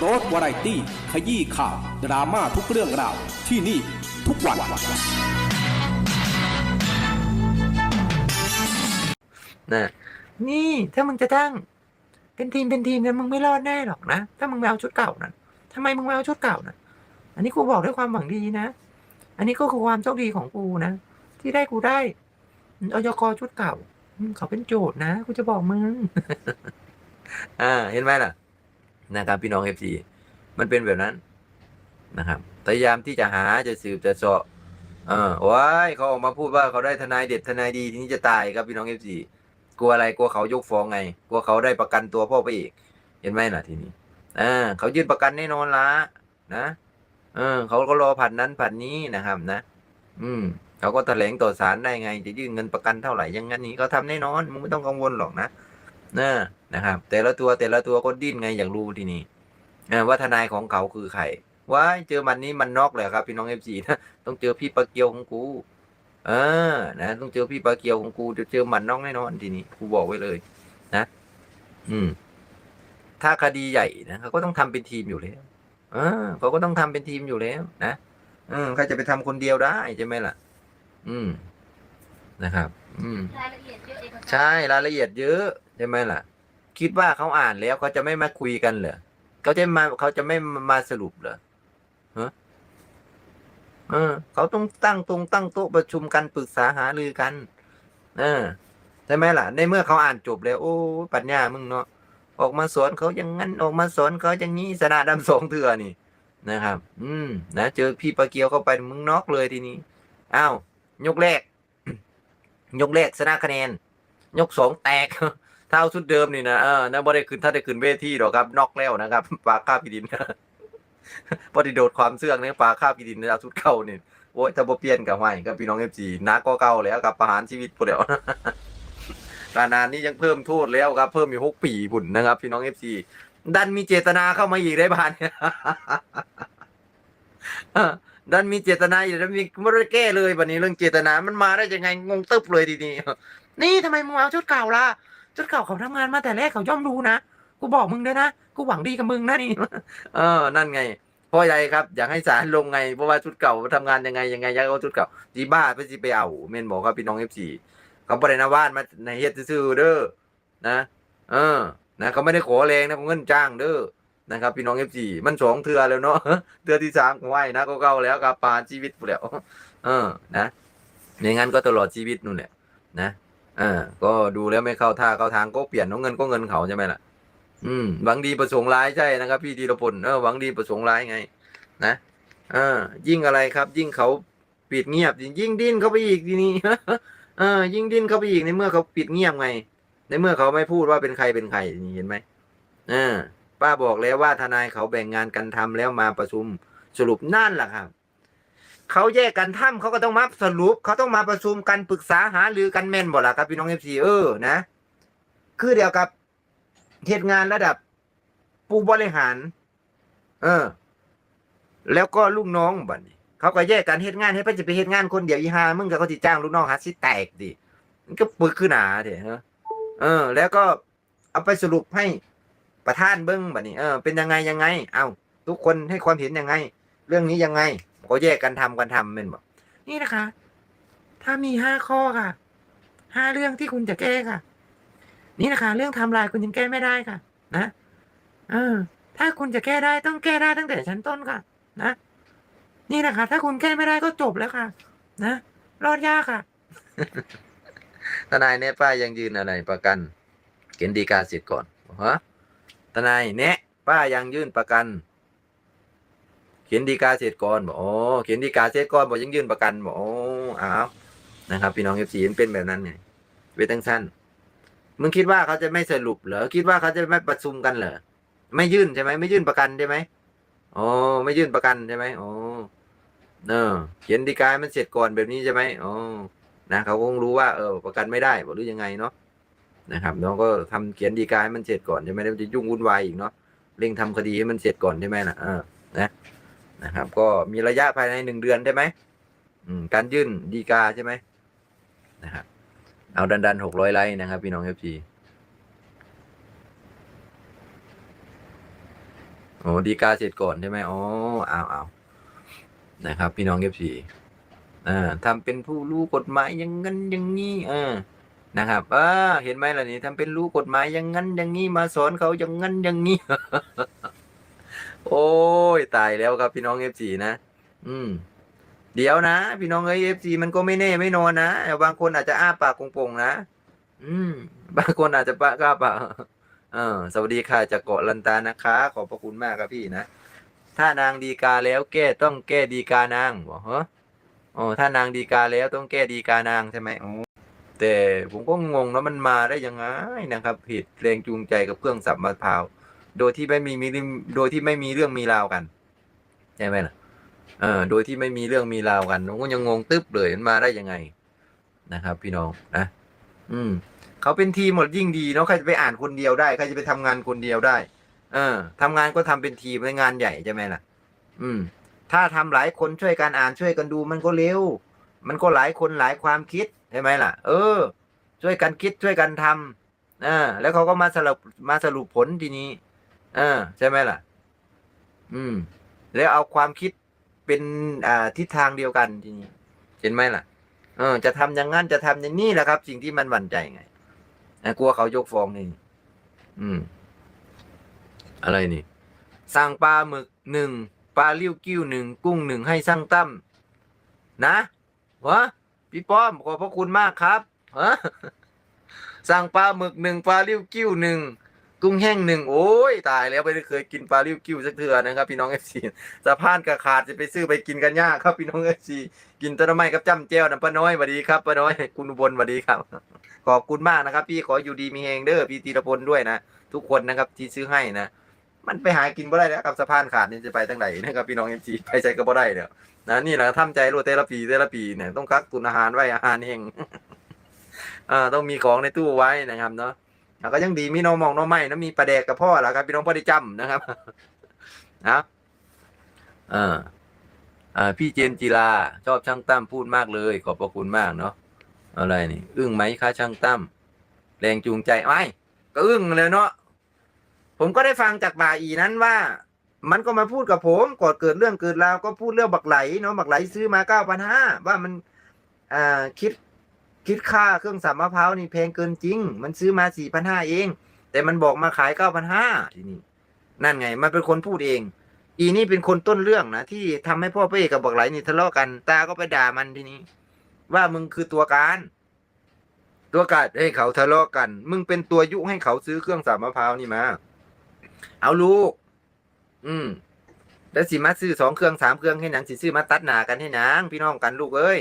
โรสวาไรตี้ ขยี้ข่าว ดราม่าทุกเรื่องราว ที่นี่ทุกวัน นะนี่ถ้ามึงจะตั้ง เป็นทีมเป็นทีมกันมึงไม่รอดแน่หรอกนะ ถ้ามึงไม่เอาชุดเก่านะทำไมมึงไม่เอาชุดเก่านะอันนี้กูบอกด้วยความหวังดีนะ อันนี้ก็คือความโชคดีของกูนะ ที่ได้กูได้เอายกชุดเก่าอืมเขาเป็นโจทย์นะ กูจะบอกมึง อ่า เห็นไหมล่ะ นะครับ พี่น้องเอฟซีมันเป็นแบบนั้นนะครับพยายามที่จะหาจะสืบจะเสาะเออว้ายเขาออกมาพูดว่าเขาได้ทนายเด็ดทนายดีทีนี้จะตายครับพี่น้องเอฟซีกลัวอะไรกลัวเขายกฟ้องไง กลัวเขาได้ประกันตัวพ่อไปอีก เห็นไหมล่ะทีนี้อ่าเขายื่นประกันแน่นอนละนะเออเขาก็รอผัดนั้นผัดนี้นะครับนะ อืมเขาก็แถลงต่อศาลได้ไง จะยื่นเงินประกันเท่าไหร่ยังงั้นนี้เขาทำแน่นอนมึงไม่ต้องกังวลหรอกนะนะ นะครับ แต่ละตัวแต่ละตัวก็ดิ้นไงอยากรู้ทีนี้เออว่าทนายของเขาคือใครว้ายเจอมันนี้มันนอกเลยครับพี่น้องเอฟซีนะต้องเจอพี่ปะเกียวของกูเออนะต้องเจอพี่ปลาเกียวของกูจะเจอหมันน้องแน่นอนทีนี้กูบอกไว้เลย นะ อืม ถ้าคดีใหญ่นะเขาก็ต้องทำเป็นทีมอยู่แล้วเออเขาก็ต้องทำเป็นทีมอยู่แล้ว นะอืมใครจะไปทำคนเดียวได้ใช่ไหมล่ะ อืมนะครับ อืมรายละเอียดเยอะเอกสารใช่รายละเอียดเยอะใช่ไหมล่ะ คิดว่าเขาอ่านแล้วเขาจะไม่มาคุยกันเหรอเขาจะมาเขาจะไม่มาสรุปเหรอฮะเออเขาต้องตั้งตรงตั้งโต๊ะประชุมกันปรึกษาหารือกัน เออใช่ไหมล่ะ ในเมื่อเขาอ่านจบแล้วโอ้ปัญญามึงเนาะออกมาสอนเขาอย่างนั้นออกมาสอนเขาอย่างนี้สนาดำสองเถื่อนี่นะครับ อืม นะเจอพี่ปลาเกียวเข้าไปมึงน็อกเลยทีนี้อ้าวยกแรก ยกแรกชนะคะแนน ยกสองแตก เท่าชุดเดิมนี่นะเออนะบ่ได้ขึ้นถ้าได้ขึ้นเวทีหรอกครับนอกแล้วนะครับปลาคาบพีดินพอดีโดดความเสื่องเนี่ยปลาคาบพีดินเอาชุดเก่านี่โอ้ยถ้าบ่เปลี่ยนกับไม่กับพี่น้องเอฟซีนักก็เก่าแล้วกับประหารชีวิตพวกเดียวการนานนี้ยังเพิ่มโทษแล้วครับ เพิ่มอีกหกปีบุญนะครับ พี่น้องเอฟซีดันมีเจตนาเข้ามาอีกได้บ้านเนี่ยดันมีเจตนาอยู่แล้วมีไม่ได้แก้เลยวันนี้เรื่องเจตนามันมาได้ยังไงงงตึ๊บเลยทีนี้นี่ทำไมมึงเอาชุดเก่าล่ะ ชุดเก่าเขาทำงานมาแต่แรกเขาย่อมรู้นะ กูบอกมึงด้วยนะ กูหวังดีกับมึงนะนี่ เออ นั่นไงเพราะอะไรครับ อยากให้ศาลลงไง เพราะว่าชุดเก่าทำงานยังไงยังไงอยากเอาชุดเก่าจีบ้าไปสิไปเอาเมนบอกครับพี่น้องเอฟซีเขาบริณาวานมาในเฮ็ดซื่อเด้อนะ เออ นะเขาไม่ได้ขอแรงนะเขาเงินจ้างเด้อนะครับพี่น้องเอฟซีมันสองเทือแล้วเนาะเทือที่สามไหวนะก็เก่าแล้วกับปานชีวิตแล้ว เออ นะไม่งั้นก็ตลอดชีวิตนู่นแหละนะ ออก็ดูแล้วไม่เข้าท่าเข้าทางก็เปลี่ยนน้องเงินก็เงินเขาใช่ไหมล่ะ อืมหวังดีประสงค์ร้ายใช่นะครับพี่ธีรพลเออหวังดีประสงค์ร้ายไง นะเออยิ่งอะไรครับ ยิ่งเขาปิดเงียบ ยิ่งดิ้นเข้าไปอีกทีนี้เออ ยิ่งดิ้นเข้าไปอีกในเมื่อเขาปิดเงียบไง ในเมื่อเขาไม่พูดว่าเป็นใครเป็นใครนี่เห็นไหมเออป้าบอกแล้วว่าทนายเขาแบ่งงานกันทำแล้วมาประชุมสรุปนั่นแหละครับ เขาแยกกันทำเขาก็ต้องมาสรุป เขาต้องมาประชุมกันปรึกษาหารือกันแม่นบ่ล่ะครับพี่น้องเอฟซีเออนะ คือเดียวกับเหตุงานระดับผู้บริหาร เออ แล้วก็ลูกน้องบัดนี้เขาก็แยกกันเหตุงานให้พิ่นจะไปเหตุงานคนเดียวอีหามึงก็เขาสิจ้างลูกน้องหาสิแตกดิมันก็ปึกขึ้นหนาเถอะฮะเออ แล้วก็เอาไปสรุปให้ประธานเบิ้งบัดนี้เออเป็นยังไงยังไง เอาทุกคนให้ความเห็นยังไง เรื่องนี้ยังไง ก็แยกกันทำกันทำเป็นแบอกนี่นะคะ ถ้ามีห้าข้อค่ะห้าเรื่องที่คุณจะแก้ค่ะ นี่นะคะ เรื่องทำลายคุณยังแก้ไม่ได้ค่ะ นะเออ ถ้าคุณจะแก้ได้ต้องแก้ได้ตั้งแต่ชั้นต้นค่ะ นะนี่นะคะ ถ้าคุณแก้ไม่ได้ก็จบแล้วค่ะ นะรอดยากค่ะทนายเนะป้ายังยืนอะไรประกันเขียนดีกาเสร็จก่อนฮะทนายเนะป้ายังยื่นประกัน เขียนดีกาเสร็จก่อนบอกโอ้เขียนดีกาเสร็จก่อนบอกยังยื่นประกันบอกโอ้อ้าวนะครับ พี่น้องเอฟซีเป็นแบบนั้นไงเวทังสั้นมึงคิดว่าเขาจะไม่สรุปเหรอคิดว่าเขาจะไม่ประชุมกันเหรอไม่ยื่นใช่ไหมไม่ยื่นประกันใช่ไหมอ๋อไม่ยื่นประกันใช่ไหมอ๋อเออเขียนดีกามันเสร็จก่อนแบบนี้ใช่ไหมอ๋อนะเขาคงรู้ว่าเออประกันไม่ได้บอกหรือยังไงเนาะนะครับน้องก็ทำเขียนดีกาให้มันเสร็จก่อนใช่ไหมมันจะยุ่งวุ่นวายอีกเนาะเร่งทำคดีให้มันเสร็จก่อนใช่ไหมล่ะเออนะ นะครับ ก็มีระยะภายในหนึ่งเดือนใช่ไหมการยื่นดีกาใช่ไหมนะครับเอาดันดันหกร้อยไลค์นะครับ พี่น้องเอฟซีโอ้ดีกาเสร็จก่อนใช่ไหมอ๋อเอาเอานะครับ พี่น้องเอฟซีอ่าทำเป็นผู้รู้กฎหมายอย่างนั้นอย่างนี้เออนะครับอ่าเห็นไหมล่ะนี่ทำเป็นรู้กฎหมายอย่างนั้นอย่างนี้มาสอนเขาอย่างนั้นอย่างนี้ โอ้ยตายแล้วครับพี่น้องเอฟซีนะอืม เดี๋ยวนะ พี่น้องเอฟซีมันก็ไม่แน่ไม่นอนนะบางคนอาจจะอ้าปากโป่งๆนะอืม บางคนอาจจะปะกล้าปากเออสวัสดีค่ะจากเกาะลันตานะคะ ขอบพระคุณมากครับพี่นะถ้านางดีกาแล้วแก้ต้องแก้ดีกานางบอกเหรออ๋อถ้านางดีกาแล้วต้องแก้ดีกานางใช่ไหมอ๋อแต่ผมก็งงแล้วมันมาได้ยังไงนะครับเหตุแรงจูงใจกับเครื่องสับมะพร้าว โดยที่ไม่มีมีโดยที่ไม่มีเรื่องมีราวกันใช่ไหมล่ะเออโดยที่ไม่มีเรื่องมีราวกันผมก็ยังงงตึ๊บเลยมันมาได้ยังไงนะครับ พี่น้องนะอืมเขาเป็นทีมหมดยิ่งดีเนาะใครจะไปอ่านคนเดียวได้ใครจะไปทำงานคนเดียวได้ เออทำงานก็ทำเป็นทีมในงานใหญ่ใช่ไหมล่ะ อืม ถ้าทำหลายคนช่วยกันอ่านช่วยกันดูมันก็เร็ว มันก็หลายคนหลายความคิดใช่ไหมล่ะ เออ ช่วยกันคิดช่วยกันทำอ่าแล้วเขาก็มาสรุปมาสรุปผลทีนี้ อ่าใช่ไหมล่ะ อืม แล้วเอาความคิดเป็นอ่าทิศทางเดียวกันทีนี้เห็นไหมล่ะ เออ จะทำอย่างนั้นจะทำอย่างนี้แหละครับ สิ่งที่มันหวั่นใจไงกลัวเขายกฟ้องนี่อืม อะไรนี่ สั่งปลาหมึกหนึ่งปลาลี้วกิ้วหนึ่งกุ้งหนึ่งให้สร้างตั้มนะวะพี่ป้อมขอบพระคุณมากครับฮะสั่งปลาหมึกหนึ่งปลาลี้วกิ้วหนึ่ง กุ้งแห้งหนึ่งโอ้ยตายแล้วไม่ได้เคยกินปลาลี้วกิ้วสักเทือนะครับ พี่น้องเอฟซีสะพานกระขาดจะไปซื้อไปกินกันยากครับพี่น้องเอฟซีกินต้นไม้กับจ้ำแจ้วนะป้าน้อยสวัสดีครับป้าน้อยคุณอุบลสวัสดีครับ ขอบคุณมากนะครับ พี่ขออยู่ดีมีเฮงเด้อพี่ธีรพลด้วยนะทุกคนนะครับที่ซื้อให้นะมันไปหากินบ่ได้แล้วกับสะพานขาดนี่จะไปตั้งไหนนะครับพี่น้องเอ็มจีไปใจก็บ่ได้เนี่ยนะนี่แหละทำใจรู้เทละปีเทละปีเนี่ยต้องกักตุนอาหารไว้อาหารเองอ่าต้องมีของในตู้ไว้นะครับเนาะ อะก็ยังดีมีน้องมองน้องไม้นะมีปลาแดกกับพ่อแล้วครับพี่น้องพ่อได้จำนะครับนะอ่าอ่าพี่เจนจีลาชอบช่างตั้มพูดมากเลย ขอบพระคุณมากเนาะอะไรนี่ อึ้งไหมคะช่างตั้มแรงจูงใจไม่ก็อึ้งเลยเนาะผมก็ได้ฟังจากบ่าอีนั้นว่า มันก็มาพูดกับผมก่อนเกิดเรื่องเกิดราวก็พูดเรื่องบักไหลเนาะบักไหลซื้อมาเก้าพันห้าว่ามันอ่าคิด คิดค่าเครื่องสับมะพร้าวนี่แพงเกินจริง มันซื้อมาสี่พันห้าเอง แต่มันบอกมาขายเก้าพันห้าทีนี้นั่นไง มันเป็นคนพูดเอง อีนี่เป็นคนต้นเรื่องนะที่ทำให้พ่อเป้กับบักไหลนี่ทะเลาะกัน ตาก็ไปด่ามันทีนี้ ว่ามึงคือตัวการ ตัวการให้เขาทะเลาะกัน มึงเป็นตัวยุให้เขาซื้อเครื่องสับมะพร้าวนี่มา เอาลูก อืมแล้วสิมาซื้อสองเครื่องสามเครื่องให้หนังสิซื้อมาตัดหนากันให้หนังพี่น้องกันลูกเอ้ย